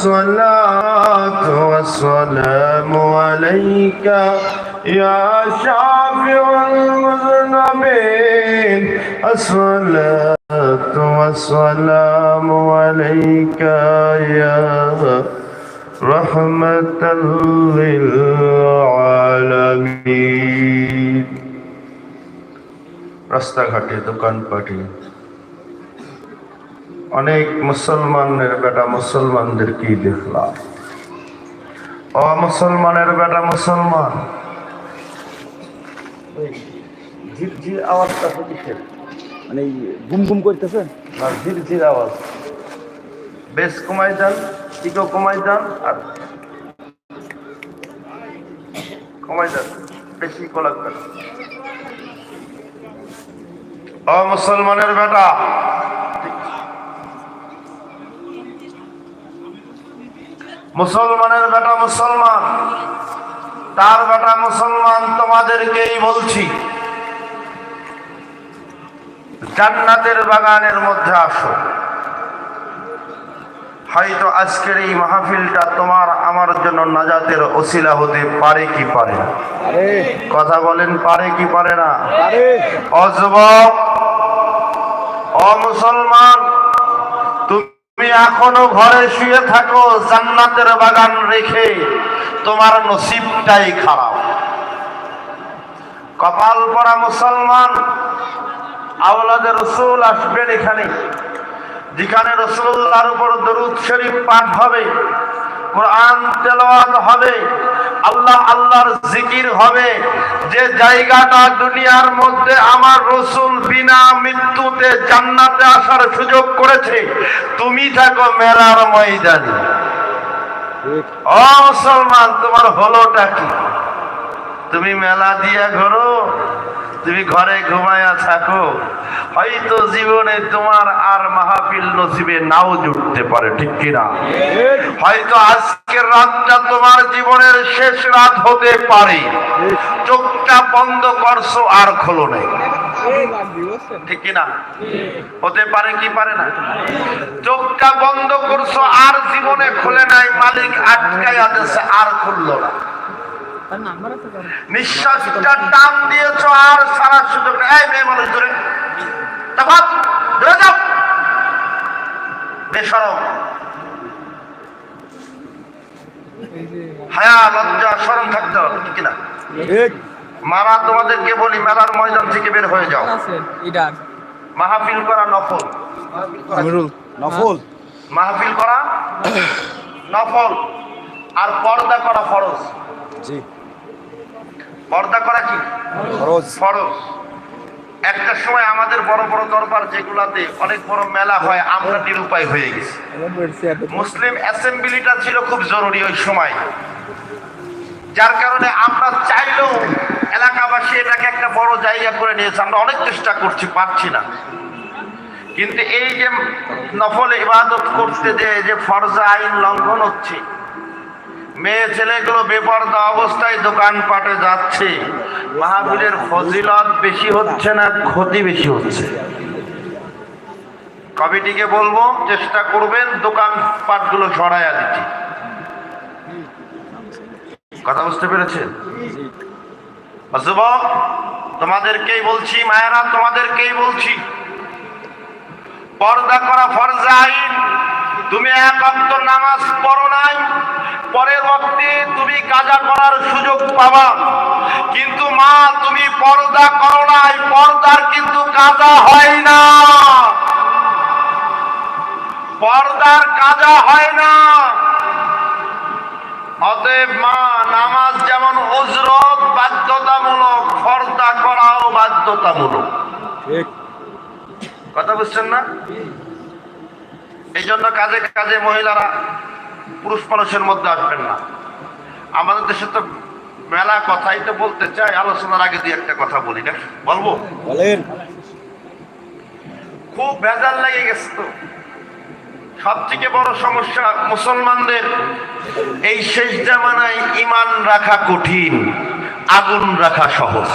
الصلاة والسلام عليك يا شافع المذنبين الصلاة والسلام عليك يا رحمة للعالمين রাস্তাঘাটে দোকানপাটে অনেক মুসলমানের বেটা মুসলমানদেরকেই দেখলাম? অ মুসলমানের বেটা মুসলমান। ঝিরঝির আওয়াজটা হচ্ছে মানে গুম গুম করতেছে? আওয়াজ। বেশ কমাই টিকো আর কমাই বেশি অ মুসলমানের বেটা। মুসলমানের বেটা মুসলমান তার বেটা মুসলমান তোমাদেরকেই বলছি জান্নাতের বাগানের মধ্যে আসো। হয়তো আজকের এই মাহফিলটা তোমার আমার জন্য নাজাতের ওসিলা হতে পারে কি পারে না? কথা বলেন পারে কি পারে না? অযুবক অ মুসলমান তুমি এখনও ঘরে শুয়ে থাকো, জান্নাতের বাগান রেখে তোমার নসিবটাই খারাপ। কপাল পড়া মুসলমান আওলাদের রসুল আসবেন এখানে। যেখানে রসুল্লাহর উপর দরুদ শরীফ পাঠ হবে, কোরআন তেলাওয়াত হবে আল্লাহ আল্লাহর জিকির হবে। যে জায়গাটা দুনিয়ার মধ্যে আমার রসুল বিনা মৃত্যুতে জান্নাতে আসার সুযোগ করেছে, তুমি থাকো মেরার ময়দানে। ও মুসলমান, তোমার হলোটা কি? তুমি মেলা দিয়ে ঘোরো তুমি ঘরে ঘুমায়া থাকো, হয়তো জীবনে তোমার আর মাহফিল নসিবে নাও জুটতে পারে, ঠিক কিনা? হয়তো আজকের রাতটা তোমার জীবনের শেষ রাত হতে পারে। চোখটা বন্ধ করছ, আর খোলো নেই। ঠিক কিনা? হতে পারে কি পারে না? চোখটা বন্ধ করছ, আর জীবনে খুলে নাই, মালিক আটকাই আছে আর খুললো না। নিঃশ্বাসটা টান দিয়েছ আর সারা সুযোগ এই মেয়ে মানুষ ধরে। তফাৎ ধরে যাও। বেসরম। হায়া লজ্জা সরম থাকতে হবে কিনা? মারা তোমাদেরকে বলি মেলার ময়দান থেকে বের হয়ে যাও। মাহফিল করা নফল। নফল। মাহফিল করা নফল। আর পর্দা করা ফরজ। জি। পর্দা করা কি? ফরজ। একটা সময় আমাদের বড় বড় দরবার যেগুলাতে অনেক বড় মেলা হয় আমরা নিরুপায় হয়ে গেছি। মুসলিম অ্যাসেম্বলিটা ছিল খুব জরুরি ওই সময়। যার কারণে আমরা চাইলেও এলাকাবাসী এটাকে একটা বড় জায়গা করে নিয়েছে। আমরা অনেক চেষ্টা করছি পারছি না। কিন্তু এই যে নফল ইবাদত করতে যে যে ফরজা আইন লঙ্ঘন হচ্ছে মেয়ে ছেলেগুলো বেপর্দা অবস্থায় দোকানপাটে যাচ্ছে। মাহফিলের ফজিলত বেশি হচ্ছে না ক্ষতি বেশি হচ্ছে? কমিটিকে বলব, চেষ্টা করবেন দোকানপাটগুলো সরাইয়া দিতে। কথা বুঝতে পেরেছেন? তোমাদেরকেই বলছি, মায়েরা, তোমাদেরকেই বলছি, পর্দা করা ফরজা আইন। তুমি এক অক্ত নামাজ পড়ো নাই পরের ওয়াক্তে তুমি কাজা করার সুযোগ পাবা। কিন্তু মা তুমি পর্দা করো নাই পর্দার কিন্তু কাজা হয় না। পর্দার কাজা হয় না। অতএব মা নামাজ যেমন উজরত বাধ্যতামূলক পর্দা করাও বাধ্যতামূলক। কথা বুঝছেন না? এই জন্য কাজে কাজে মহিলারা পুরুষ মানুষের মধ্যে আসবেন না। আমাদের দেশে তো মেলা কথাই তো বলতে চাই আলোচনার আগে দিয়ে একটা কথা বলি না? বলব? বলেন। খুব ভেজাল লেগে গেছে তো। সব থেকে বড় সমস্যা মুসলমানদের এই শেষ জামানায় ইমান রাখা কঠিন আগুন রাখা সহজ।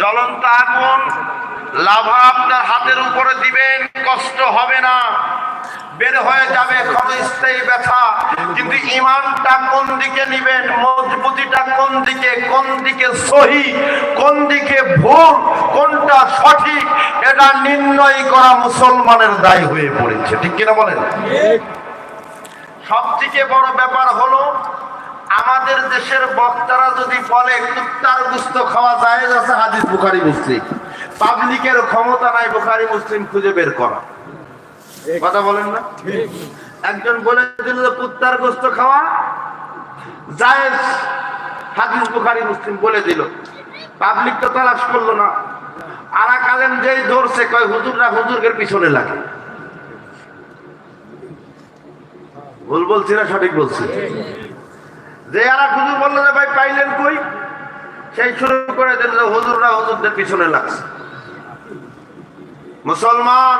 জ্বলন্ত আগুন লাভা আপনার হাতের উপরে দিবেন, কষ্ট হবে না। বের হয়ে যাবে ক্ষণস্থায়ী ব্যথা। কিন্তু ইমানটা কোন দিকে নিবেন, মজবুতিটা কোন দিকে কোন দিকে সহি, কোন দিকে ভুল, কোনটা সঠিক, এটা নির্ণয় করা মুসলমানের দায় হয়ে পড়েছে। ঠিক কিনা বলেন? সবথেকে বড় ব্যাপার হলো, আমাদের দেশের বক্তারা যদি বলে, কুত্তার গুস্ত খাওয়া যায় আছে, হাদিস বুখারি, মুসলিম। পাবলিকের ক্ষমতা নাই বুখারি মুসলিম খুঁজে বের করা। কথা বলেন না? একজন বলে দিল কুত্তার গোস্ত খাওয়া জায়েজ। হাদিস বুখারি মুসলিম বলে দিল। পাবলিক তো তালাশ করল না। আরা কালেন যেই ধরছে কয় হুজুররা হুজুরের পিছনে লাগে। ভুল বলছি না সঠিক বলছি? যে আরা হুজুর বলল যে ভাই পাইলেন কই? সেই শুরু করে দিল যে হুজুররা হুজুরদের পিছনে লাগছে। মুসলমান,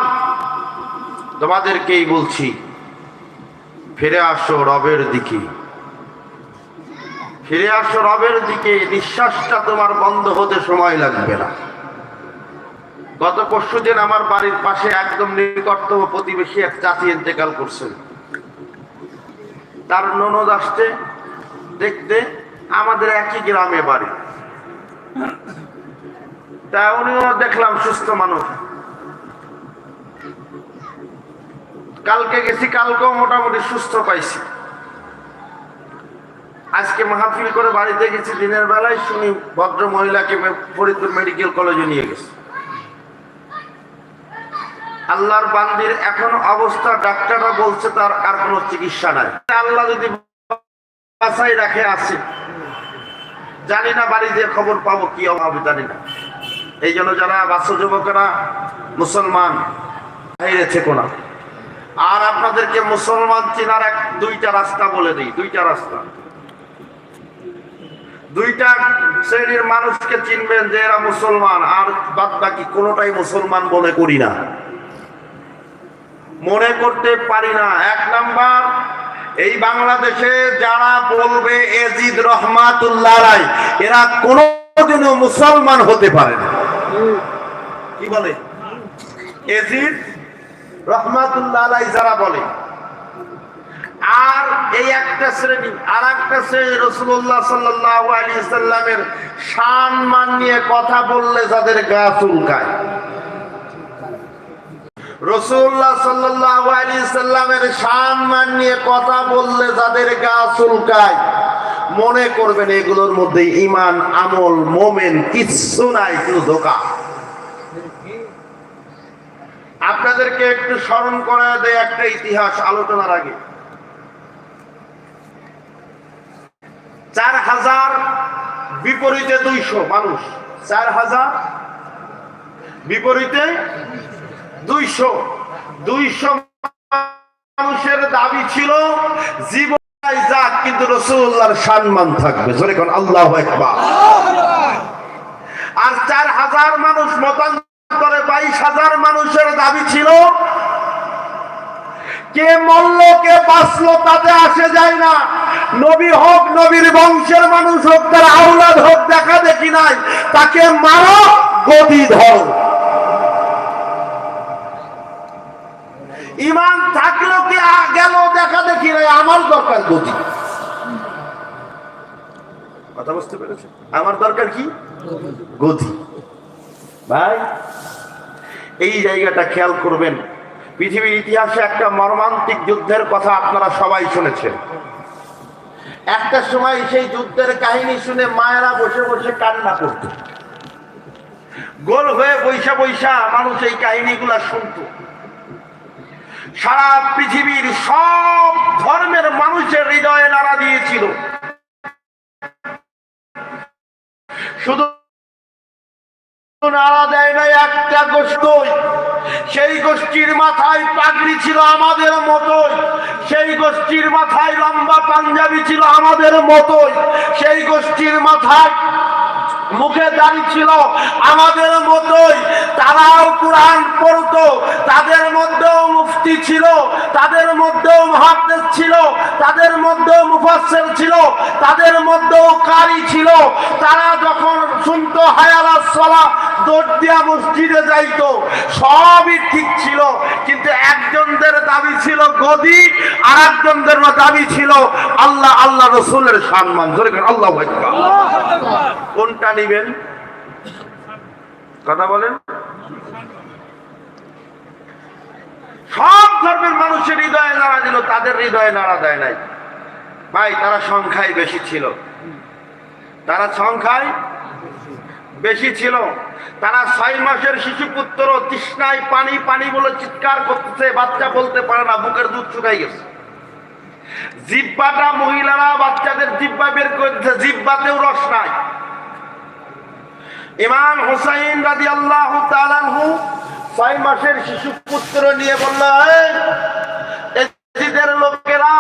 তোমাদেরকেই বলছি, ফিরে আসো রবের দিকে। ফিরে আসো রবের দিকে, নিঃশ্বাসটা তোমার বন্ধ হতে সময় লাগবে না। গত পরশু দিন আমার বাড়ির পাশে একদম নিকটতম প্রতিবেশী এক চাচি ইন্তেকাল করছেন তার ননদ আসতে দেখতে আমাদের একই গ্রামে বাড়ি। তা উনিও দেখলাম সুস্থ মানুষ। কালকে গেছি, কালকেও মোটামুটি সুস্থ পাইছি। আজকে মাহফিল করে বাড়িতে গেছি, দিনের বেলায় শুনি ভদ্র মহিলাকে ফরিদপুর মেডিকেল কলেজে নিয়ে গেছে। আল্লাহর বান্দির এখন অবস্থা, ডাক্তাররা বলছে তার আর কোনো চিকিৎসা নাই। আল্লাহ যদি বাসায় রাখে আছে, জানি না বাড়িতে খবর পাবো, কি হবে জানি না। এই জন্য যারা বাচ্চা যুবকেরা মুসলমান থেকো না। আর আপনাদেরকে মুসলমান চেনার এক, দুইটা রাস্তা বলে দিই, দুইটা রাস্তা। দুইটা শ্রেণির মানুষকে চিনবেন যে এরা মুসলমান, আর বাদ বাকি কোনোটাই মুসলমান মনে করি না। মনে করতে পারি না। এক নাম্বার, এই বাংলাদেশে যারা বলবে এজিদ রহমাতুল্লাহ রায়, এরা কোনোদিনও মুসলমান হতে পারে না। কি বলে? এজিদ রহমাতুল্লাহ আলাই যারা বলে, আর এই একটা শ্রেণি, আর একটা শ্রেণি রসুল্লাহ সাল্লাহ আলী সাল্লামের নিয়ে কথা বললে যাদের গা চুলকায়। রসুল্লাহ সাল্লাহ আলী সাল্লামের সম্মান নিয়ে কথা বললে যাদের গা চুলকায়, মনে করবেন এগুলোর মধ্যে ইমান আমল, মোমেন কিচ্ছু নাই, শুধু ধোকা। আপনাদেরকে একটু স্মরণ করা দেয় একটা ইতিহাস আলোচনার আগে। চার হাজার বিপরীতে দুইশো মানুষ। চার হাজার বিপরীতে দুইশো। দুইশো মানুষের দাবি ছিল জীবন যাক কিন্তু রসুল্লাহর সম্মান থাকবে। জোরে কোন আল্লাহ একবার আর চার হাজার মানুষ মতান্তরে বাইশ হাজার মানুষের দাবি ছিল। কে মরল, কে বাঁচলো, তাতে আসে যায় না। নবী হোক, নবীর বংশের মানুষ হোক, তার আউলাদ হোক, দেখা দেখি নাই। তাকে মারো, গদি ধর। ইমান থাকলেও কি গেল, দেখা দেখি নাই, আমার দরকার গদি। কথা বুঝতে পেরেছে আমার দরকার কি? গদি। ভাই, এই জায়গাটা খেয়াল করবেন। পৃথিবীর ইতিহাসে একটা মর্মান্তিক যুদ্ধের কথা আপনারা সবাই শুনেছেন। একটা সময় সেই যুদ্ধের কাহিনী শুনে মায়েরা বসে বসে কান্না করত। গোল হয়ে বৈশা বৈশা মানুষ এই কাহিনীগুলা শুনত। সারা পৃথিবীর সব ধর্মের মানুষের হৃদয়ে নাড়া দিয়েছিল। শুধু নাড়া দেয় না একটা গোষ্ঠই। সেই গোষ্ঠীর মাথায় পাগড়ি ছিল আমাদের মতোই। সেই গোষ্ঠীর মাথায় লম্বা পাঞ্জাবি ছিল আমাদের মতোই। সেই গোষ্ঠীর মাথায় মুখে দাড়ি ছিল। আমাদের মতোই তারাও কোরআন পড়তো। তাদের মধ্যেও মুফতি ছিল। তাদের মধ্যেও মহাদেশ ছিল। তাদের মধ্যেও মুফাসসির ছিল। তাদের মধ্যেও কারি ছিল। তারা যখন শুনতো, হায়ালা সলা দৌড় দিয়া মসজিদে যাইতো। সবই ঠিক ছিল। কিন্তু একজনদের দাবি ছিল গদি আর একজনদের দাবি ছিল আল্লাহ আল্লাহ রসুলের সম্মান। ধরে আল্লাহ কোনটা নিবেন? কথা বলেন। সব ধর্মের মানুষের হৃদয়ে নাড়া দিল, তাদের হৃদয়ে নাড়া দেয় নাই। ভাই, তারা সংখ্যায় বেশি ছিল। তারা সংখ্যায় বেশি ছিল। তারা ছয় মাসের শিশু পুত্র তৃষ্ণায় পানি পানি বলে চিৎকার করতেছে, বাচ্চা বলতে পারে না, বুকের দুধ শুকাই গেছে। জিব্বাটা মহিলারা বাচ্চাদের জিব্বা বের করছে জিব্বাতেও রস নাই। ইমাম হুসাইন রাজি আল্লাহ ছয় মাসের শিশু পুত্র নিয়ে বলল লোকেরা,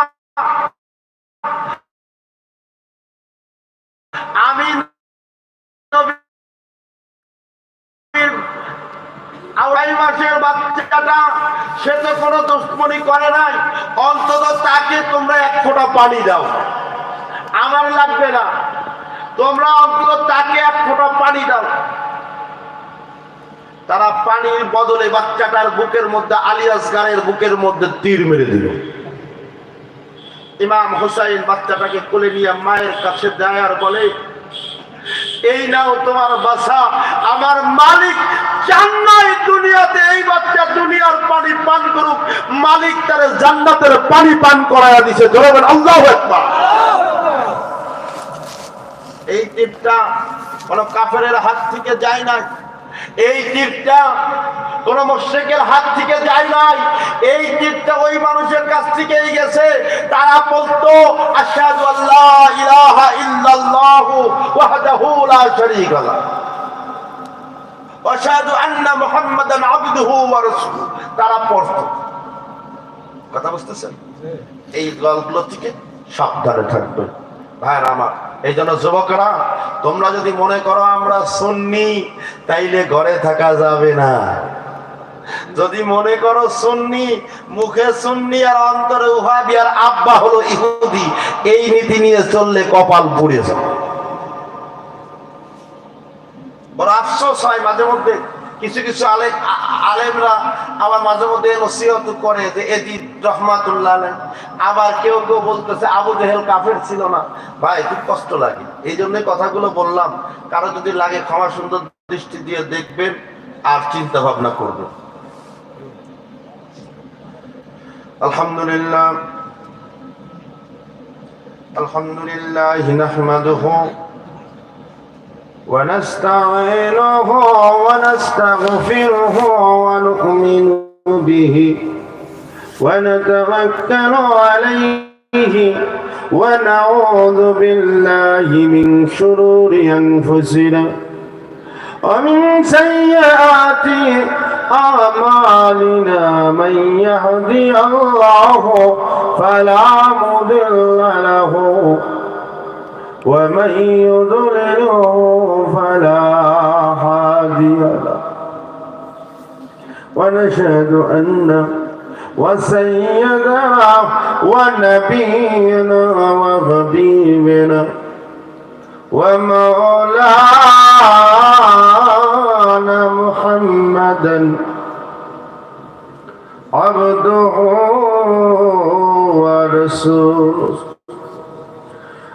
আমি আড়াই মাসের বাচ্চাটা, সে তো কোনো দুশ্মনী করে নাই। অন্তত তাকে তোমরা এক ফোঁটা পানি দাও। আমার লাগবে না। তোমরা অন্তত তাকে এক ফোঁটা পানি দাও। তারা পানির বদলে বাচ্চাটার বুকের মধ্যে, আলিয়াস গানের বুকের মধ্যে তীর মেরে দিল। ইমাম হোসাইন বাচ্চাটাকে কোলে নিয়ে মায়ের কাছে দেয় আর বলে, এই নাও তোমার বাসা। আমার মালিক এই বাচ্চা দুনিয়ার পানি পান করুক, মালিক তার জান্নাতের পানি পান করায়া দিছে। এই টিপটা কোন কাফের হাত থেকে যায় না এই তীরটা কোন মোশেকের হাত থেকে যায় নাই। এই তীরটা ওই মানুষের কাছ থেকেই গেছে। তারা বলতো, আশহাদু আল্লাহ ইলাহা ইল্লাল্লাহু যুবকরা, তোমরা যদি মনে করো আমরা সুন্নি, তাইলে ঘরে থাকা যাবে না। যদি মনে করো সুন্নি, মুখে সুন্নি আর অন্তরে উহাবি আর আব্বা হলো ইহুদি, এই নীতি নিয়ে চললে কপাল পুড়ে যাবে। বড় আফসোস হয় মাঝে মধ্যে। কিছু কিছু আলে আলেমরা আবার মাঝে মধ্যে নসিহত করে যে এদি রহমাতুল্লাহ আলেম আবার কেউ কেউ বলতেছে, আবু জেহেল কাফের ছিল না। ভাই, খুব কষ্ট লাগে। এই জন্যই কথাগুলো বললাম। কারও যদি লাগে ক্ষমা সুন্দর দৃষ্টি দিয়ে দেখবেন, আর চিন্তা ভাবনা করবেন। আলহামদুলিল্লাহ। আলহামদুলিল্লাহ ونستعينه ونستغفره ونؤمن به ونتوكل عليه ونعوذ بالله من شرور أنفسنا ومن سيئات أعمالنا من يهدي الله فلا مضل له ومن يضلل فلا هادي له. ونشهد أن وسيدنا ونبينا وحبيبنا ومولانا محمدا عبده ورسوله.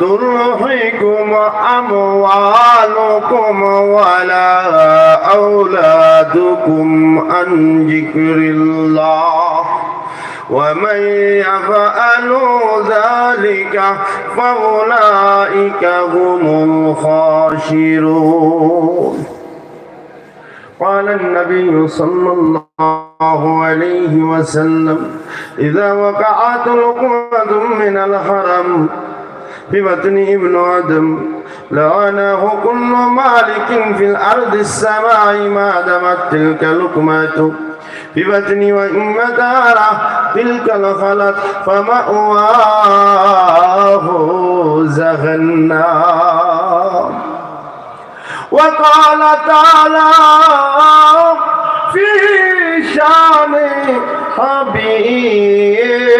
تلهكم أموالكم ولا أولادكم عن ذكر الله ومن يفعل ذلك فأولئك هم الخاسرون. قال النبي صلى الله عليه وسلم إذا وقعت لقمة من الحرم في بطن ابن آدم لعنه كل مالك في الأرض السماء ما دمت تلك لقمة. في بطني وإن دار تلك الخلت فمأواه جهنم. وقال تعالى في شان حبيب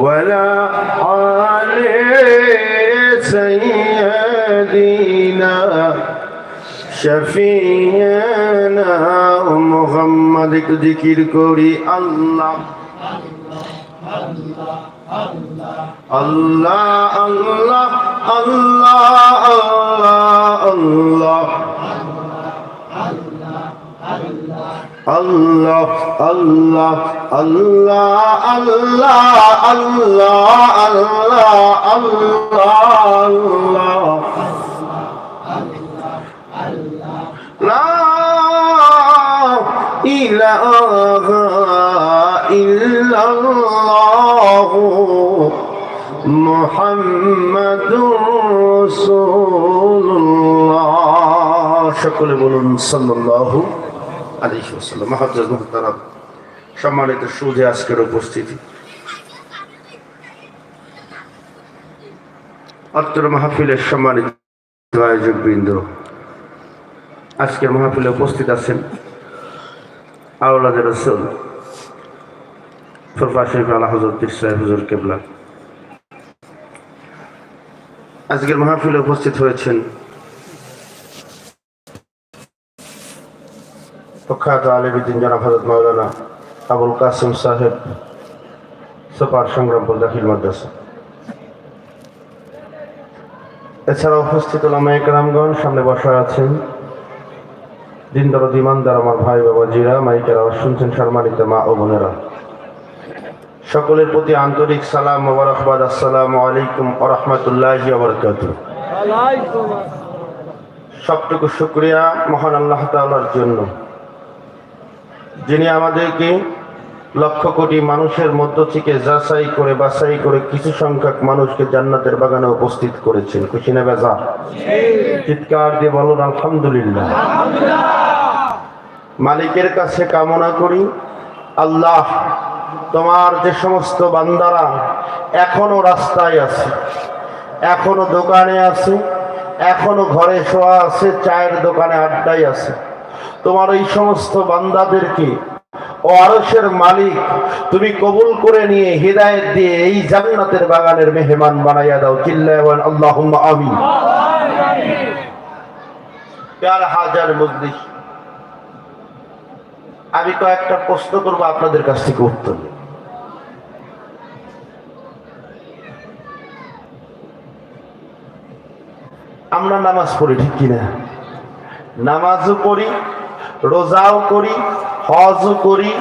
ولا آل سيدنا শফিয়ানা মোহাম্মদ একটু জিকির করি আল্লাহ আল্লাহ আল্লাহ আল্লাহ আল্লাহ আল্লাহ الله الله الله الله الله الله الله الله لا إله إلا الله محمد رسول الله شكرا بولون صلى الله عليه وسلم আলাইহি ওয়াসাল্লাম। সম্মানিত সুধে আজকের উপস্থিতি। অত্র মাহফিলের সম্মানিত আয়োজক বৃন্দ আজকের মাহফিলে উপস্থিত আছেন আউলাদের রসুল, ফুরফা শরীফ আল্লাহ হজরত কেবলা। আজকের মাহফিলে উপস্থিত হয়েছেন প্রখ্যাত আলিবুদ্দিন জনাব হজরত মৌলানা আবুল কাসিম সাহেব সুপার সংগ্রামপুর দাখিল মাদ্রাসা। এছাড়া উপস্থিত ওলামা একরামগণ সামনে বসা আছেন দিন দরদ ইমানদার আমার ভাই বাবা জিরা মাইকের আওয়াজ শুনছেন সম্মানিত মা ও বোনেরা। সকলের প্রতি আন্তরিক সালাম মোবারকবাদ আসসালামু আলাইকুম ও রহমতুল্লাহ বরকাত সবটুকু শুক্রিয়া মহান আল্লাহ তাআলার জন্য। যিনি আমাদেরকে লক্ষ কোটি মানুষের মধ্য থেকে যাচাই করে, বাছাই করে কিছু সংখ্যক মানুষকে জান্নাতের বাগানে উপস্থিত করেছেন। খুশি না বেজা? চিৎকার দিয়ে বলুন, আলহামদুলিল্লাহ। মালিকের কাছে কামনা করি, আল্লাহ তোমার যে সমস্ত বান্দারা এখনও রাস্তায় আছে, এখনও দোকানে আছে, এখনও ঘরে শোয়া আছে, চায়ের দোকানে আড্ডায় আছে তোমার এই সমস্ত বান্দাদেরকে ও আরসের মালিক, তুমি কবুল করে নিয়ে হৃদায়ত দিয়ে এই জান্নাতের বাগানের মেহমান বানাইয়া দাও। আল্লাহ আমি মজলিস। আমি কয়েকটা প্রশ্ন করব আপনাদের কাছ থেকে উত্তর আমরা নামাজ পড়ি, ঠিক কিনা? নামাজও পড়ি রোজাও করি, হজও করি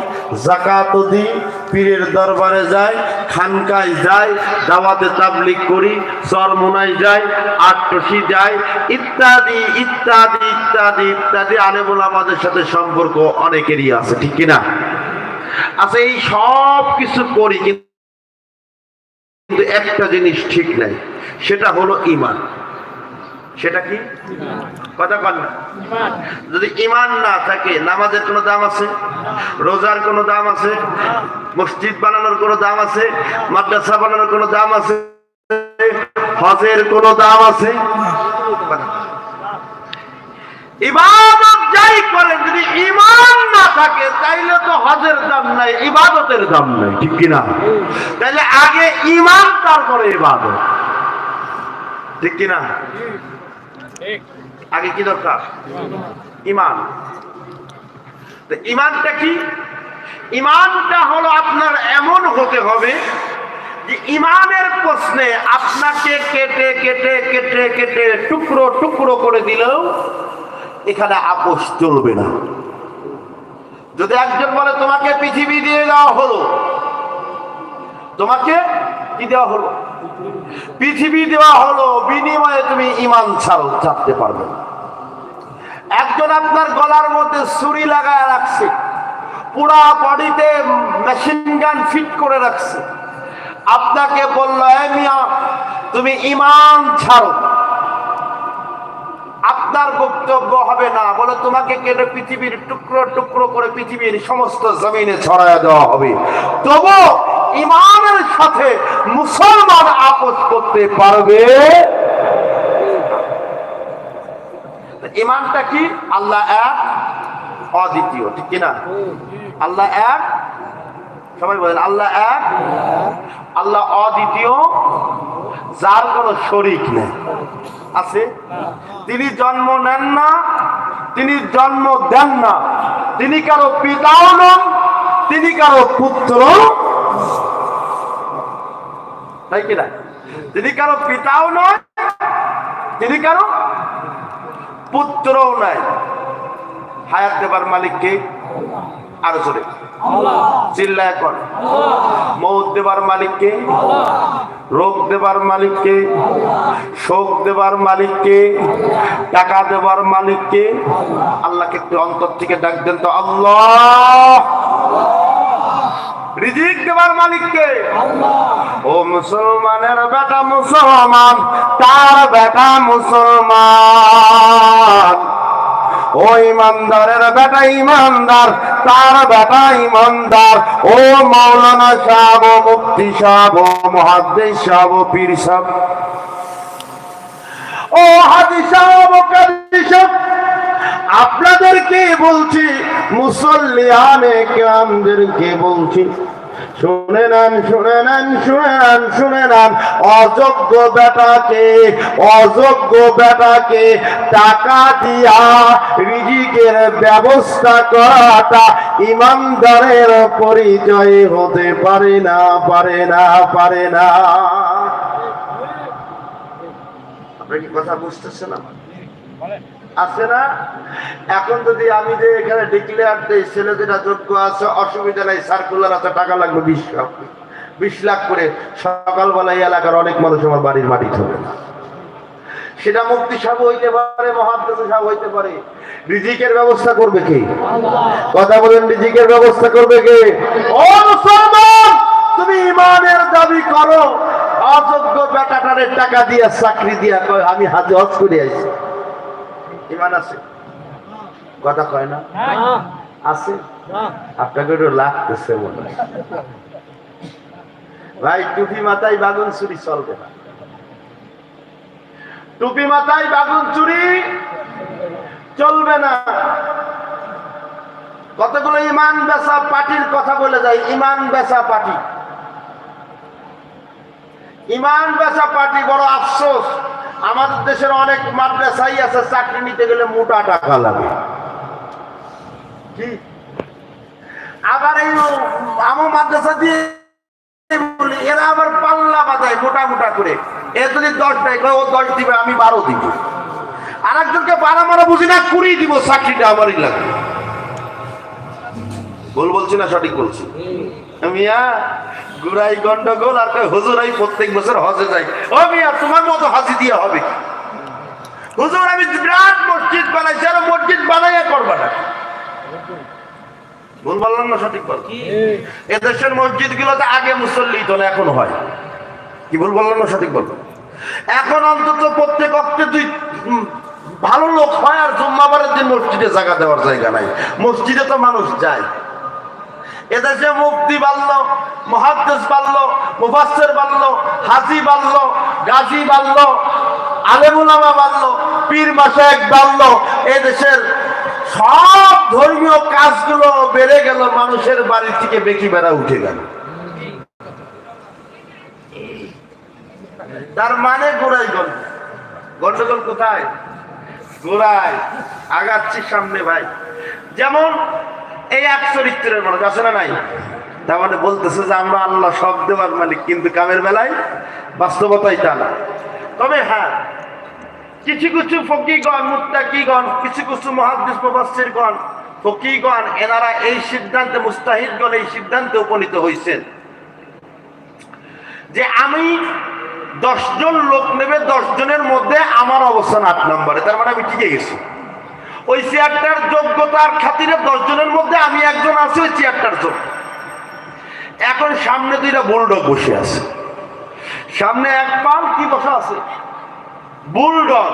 জাকাতও দিই, পীরের দরবারে যাই, খানকায় যাই, দাওয়াতে তাবলিক করি চরমোনায় যাই, আটটসি যাই, ইত্যাদি ইত্যাদি ইত্যাদি ইত্যাদি। আলেমুল আমাদের সাথে সম্পর্ক অনেকেরই আছে, ঠিক কিনা? আচ্ছা এই সব কিছু করি, কিন্তু একটা জিনিস ঠিক নাই, সেটা হলো ইমান সেটা কি? কথা কন না। যদি ইমান না থাকে, নামাজের কোনো দাম আছে? রোজার কোনো দাম আছে? মসজিদ বানানোর কোনো দাম আছে? মাদ্রাসা বানানোর কোনো দাম আছে? হজের কোনো দাম আছে? ইবাদত যাই করেন, যদি ইমান না থাকে, তাইলে তো হজের দাম নাই, ইবাদতের দাম নাই, ঠিক কিনা? তাইলে আগে ইমান তারপরে ইবাদত, ঠিক কিনা? আগে কি দরকার? ইমান। ইমানটা কি? ইমানটা হলো আপনার এমন হতে হবে যে ইমানের প্রশ্নে আপনাকে কেটে কেটে কেটে কেটে টুকরো টুকরো করে দিলেও এখানে আপোষ চলবে না। যদি একজন বলে, তোমাকে পৃথিবী দিয়ে দেওয়া হলো। তোমাকে কি দেওয়া হলো? পৃথিবী দেওয়া হলো, বিনিময়ে তুমি ইমান ছাড়ো, ছাড়তে পারবে। একজন আপনার গলার মধ্যে ছুরি লাগায় রাখছে, পুরা বডিতে মেশিন গান ফিট করে রাখছে। আপনাকে বলল মিয়া, তুমি ইমান ছাড়ো। আপনার বক্তব্য হবে না, বলে তোমাকে কেটে পৃথিবীর টুকরো টুকরো করে পৃথিবীর সমস্ত জমিনে ছড়ায় দেওয়া হবে? তবু ইমানের সাথে মুসলমান আপোষ করতে পারবে? ইমানটা কি? আল্লাহ এক, অদ্বিতীয়, ঠিক কিনা? আল্লাহ এক, সবাই বলেন, আল্লাহ এক, আল্লাহ অদ্বিতীয়, যার কোনো শরিক নেই। আছে? তিনি জন্ম নেন না, তিনি জন্ম দেন না। তিনি কারও পিতাও নন, তিনি কারও পুত্র তাই কিনা তিনি কারও পিতাও নয় তিনি কারও পুত্রও নাই। হায়াত দেবার মালিককে আরও জোরে। চিল্লায় কর। দেবার মালিককে রোগ দেবার মালিককে শোক দেবার মালিককে টাকা দেবার মালিককে আল্লাহকে একটু অন্তর থেকে ডাক দেন তো, আল্লাহ! রিজিক দেবার মালিককে। ও মুসলমানের বেটা মুসলমান তার বেটা মুসলমান। ও ইমানদারের বেটা ইমানদার তার বেটা ইমানদার। ও মাওলানা সাহেব ও মুফতি সাহেব ও মুহাদ্দিস সাহেব ও পীর সাহেব। ও হাদি সাহেব কাদি সাহেব আপনাদেরকে বলছি মুসল্লিয়ানে কেরামদেরকে বলছি। শুনে নেন শুনে নেন শুনে নেন শুনে নেন অযোগ্য বেটাকে অযোগ্য বেটাকে টাকা দিয়া রিজিকের ব্যবস্থা করাটা ইমানদারের পরিচয় হতে পারে না পারে না পারে না। আপনি কি কথা বুঝতেছেন আমার? আছে না? এখন যদি আমি যে এখানে ডিক্লেয়ার দিই, ছেলে যেটা যোগ্য আছে, অসুবিধা নাই সার্কুলার আছে, টাকা লাগবে বিশ লাখ। বিশ লাখ করে সকালবেলা এই এলাকার অনেক মানুষ আমার বাড়ির মাটি ধরে না। সেটা মুক্তি সাহেব হইতে পারে মহাদ্দেশ সাহেব হইতে পারে। রিজিকের ব্যবস্থা করবে কে? কথা বলেন, রিজিকের ব্যবস্থা করবে কে? ও মুসলমান, তুমি ইমানের দাবি করো। অযোগ্য বেটাটারের টাকা দিয়ে, চাকরি দিয়া আমি হাতে হজ করে আইছি ইমান আছে? কথা কয় না? আছে? আপনাকে একটু লাগতেছে মনে হয়। ভাই টুপি মাথায় বাগুন চুরি চলবে না। টুপি মাথায় বাগুন চুরি চলবে না। কতগুলো ইমান বেচা পার্টির কথা বলে যায় ইমান বেচা পার্টি ইমান বেচা পার্টি বড় আফসোস। আমাদের দেশের অনেক মাদ্রাসাই আছে, চাকরি নিতে গেলে মোটা টাকা লাগে। আবার এই আমার মাদ্রাসা দিয়ে এরা আবার পাল্লা বাজায় মোটা মোটা করে। এ যদি দশ দেয় ও দশ দিবে, আমি বারো দিব। আর একজনকে বারো মারা বুঝি না, কুড়ি দিব, চাকরিটা আমারই লাগবে ভুল বলছি না, সঠিক বলছি? মিয়া গুড়াই গন্ডগোল আর হুজুরাই প্রত্যেক বছর হজে যাই। ও মিয়া তোমার মতো হাজি দিয়ে হবে? হুজুর আমি বিরাট মসজিদ বানাইছি আর মসজিদ বানাইয়া করবা না। ভুল বললাম না সঠিক বল এদেশের মসজিদ গুলোতে আগে মুসল্লি তো না এখন হয়। কি ভুল বললাম না সঠিক বল এখন অন্তত প্রত্যেক অক্টে দুই ভালো লোক হয় আর জুম্মাবারের দিন মসজিদে জায়গা দেওয়ার জায়গা নাই। মসজিদে তো মানুষ যায়। এদেশে মুফতি বাড়লো মহাদ্দেশ বাড়লো, মুফাসসির বাড়লো, হাজি বাড়লো, গাজী বাড়লো, আলেমুলামা বাড়লো, পীর মাসায়েক বাড়লো। এদেশের সব ধর্মীয় কাজগুলো বেড়ে গেল, মানুষের বাড়ি থেকে বেকি বেড়া উঠে গেল। তার মানে গোড়াই গল্প গন্ডগোল কোথায়? গোড়ায় আগাচ্ছি সামনে ভাই। যেমন এই এক চরিত্রের মানুষ আছে না নাই? তার মানে বলতেছে যে আমরা আল্লাহ সব দেওয়ার মালিক, কিন্তু কামের বেলায় বাস্তবতাই তা না। তবে হ্যাঁ কিছু কিছু ফকিগণ, মুত্তাকিগণ, কিছু কিছু মুফাসসিরগণ ফকিগণ, এনারা এই সিদ্ধান্তে, মুস্তাহিদগণ এই সিদ্ধান্তে উপনীত হয়েছেন যে আমি দশজন লোক নেবে দশ জনের মধ্যে আমার অবস্থান আট নম্বরে। তার মানে আমি টিকে গেছি। ওই চেয়ারটার যোগ্যতার খাতিরে দশ জনের মধ্যে আমি একজন আছি, ওই চেয়ারটার যোগ্য। এখন সামনে দুইটা বুলডগ বসে আছে। সামনে এক পাল কি বসা আছে? বুলডগ,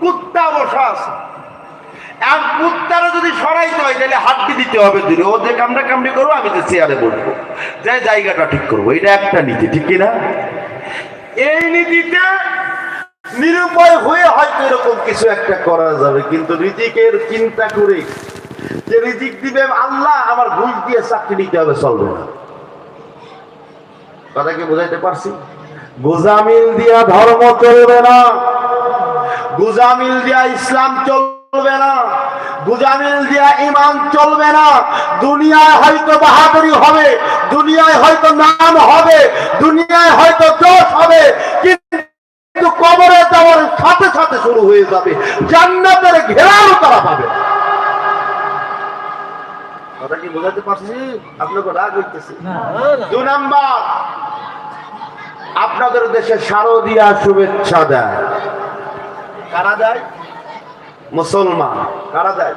কুত্তা বসা আছে। এক কুত্তারা যদি সরাইতে হয়, তাহলে হাড্ডি দিতে হবে দূরে। ও যে কামড়া কামড়ি করব, আমি তো চেয়ারে বসবো। যাই, জায়গাটা ঠিক করব। এটা একটা নীতি, ঠিক কিনা? এই নীতিতে নিরুপায় হয়ে হয়তো এরকম কিছু একটা করা যাবে, কিন্তু রিজিকের চিন্তা করে যে রিজিক দিবে আল্লাহ, আমার ঘুষ দিয়ে চাকরি নিতে হবে, চলবে না। কথা বোঝাইতে পারছি? গোজামিল দিয়া ধর্ম চলবে না। গুজামিল দিয়া ইসলাম চলবে না। গুজামিল দিয়া ইমান চলবে না। দুনিয়ায় হয়তো বাহাদুরি হবে, দুনিয়ায় হয়তো নাম হবে, দুনিয়ায় হয়তো দোষ হবে কিন্তু কবরে যাওয়ার সাথে সাথে শুরু হয়ে যাবে। জান্নাতের ঘেরাও তারা পাবে। কথা কি বোঝাতে পারছি? আপনাকে রাগ হইতেছে। দু নাম্বার আপনাদের দেশে শারদীয়া শুভেচ্ছা দেয়। কারা দেয়? মুসলমান। কারা দেয়?